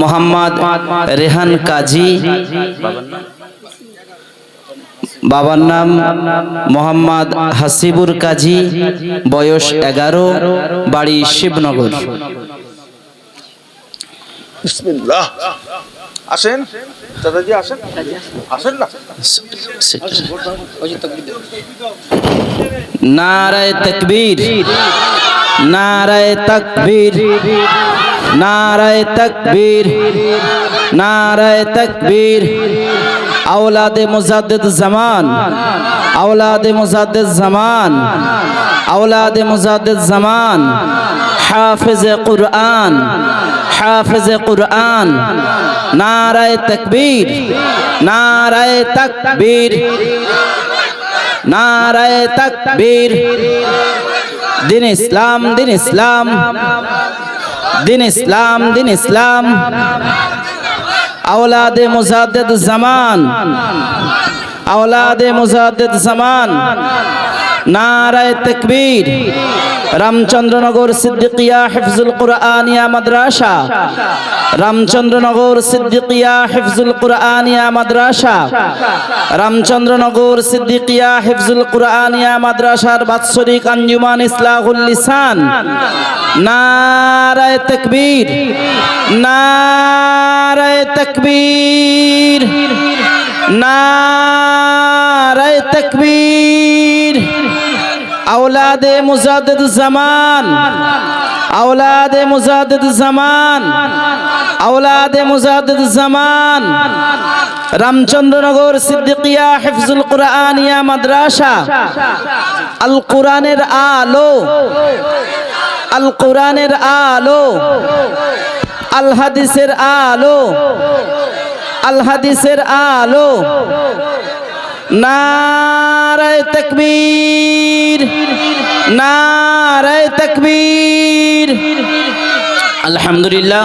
মোহাম্মদ রেহান কাজী। বাবার নাম মোহাম্মদ হাসিবুর কাজী। বয়স এগারো বাড়ি শিবনগর। আসেন? দাদাজি আসেন? আসেন না? নারায় তকবীর। নারায় তকবীর। নারায় তকবীর নারায় তকবীর। আওলাদে মুজাদ্দেদ জামান, আওলাদে মুজাদ্দিদ জামান, আওলাদে মুজাদ্দিদ জামান। হাফেজে কুরআন হাফেজে কুরআন। নারায় তকবীর নারায় তকবীর। নারায় তকবীর। দিন ইসলাম দিন ইসলাম। দিন ইসলাম দিন ইসলাম। আওলাদে মুজাদ্দিদ জামান। আওলাদে মুজাদ্দিদ জামান। নারায় তকবীর। রামচন্দ্রনগর সিদ্দিকিয়া হিফজুল কুরআনিয়া মাদ্রাসা। রামচন্দ্রনগর সিদ্দিকিয়া হিফজুল কুরআনিয়া মাদ্রাসা। রামচন্দ্রনগর সিদ্দিকিয়া হিফজুল কুরআনিয়া মাদ্রাসার বাৎসরিক আঞ্জুমান ইসলাহুল লিসান। নারায় তকবীর। নারায় তকবীর। নারায় আওলাদে মুজাদ্দিদ জামান, আওলাদে মুজাদ্দিদ জামান, আওলাদে মুজাদ্দিদ জামান। রামচন্দ্রনগর সিদ্দিকিয়া হিফজুল কুরআনিয়া মাদ্রাসা আল কুরআনের আলো আল কুরআনের আলো আল হাদিসের আলো আল হাদিসের আলো। নারায় তকবীর নারায় তকবীর। আলহামদুলিল্লাহ।